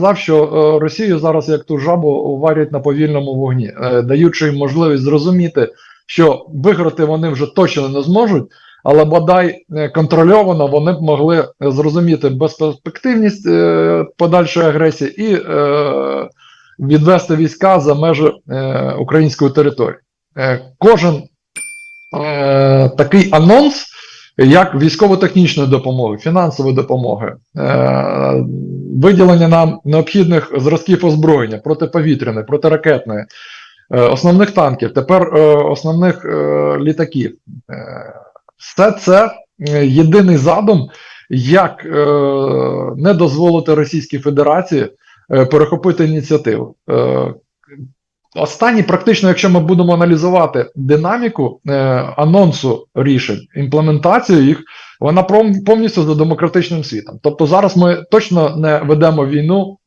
сказав, що е, Росію зараз як ту жабу варять на повільному вогні, е, даючи їм можливість зрозуміти, що виграти вони вже точно не зможуть, але бодай е, контрольовано вони б могли зрозуміти безперспективність подальшої агресії і відвести війська за межі української території. Кожен такий анонс, як військово-технічної допомоги, фінансової допомоги, е, виділення нам необхідних зразків озброєння протиповітряної, протиракетної, е, основних танків, тепер е, основних літаків. Все це єдиний задум, як не дозволити Російській Федерації перехопити ініціативу. Останні, практично, якщо ми будемо аналізувати динаміку е, анонсу рішень, імплементацію їх, вона повністю за демократичним світом. Тобто зараз ми точно не ведемо війну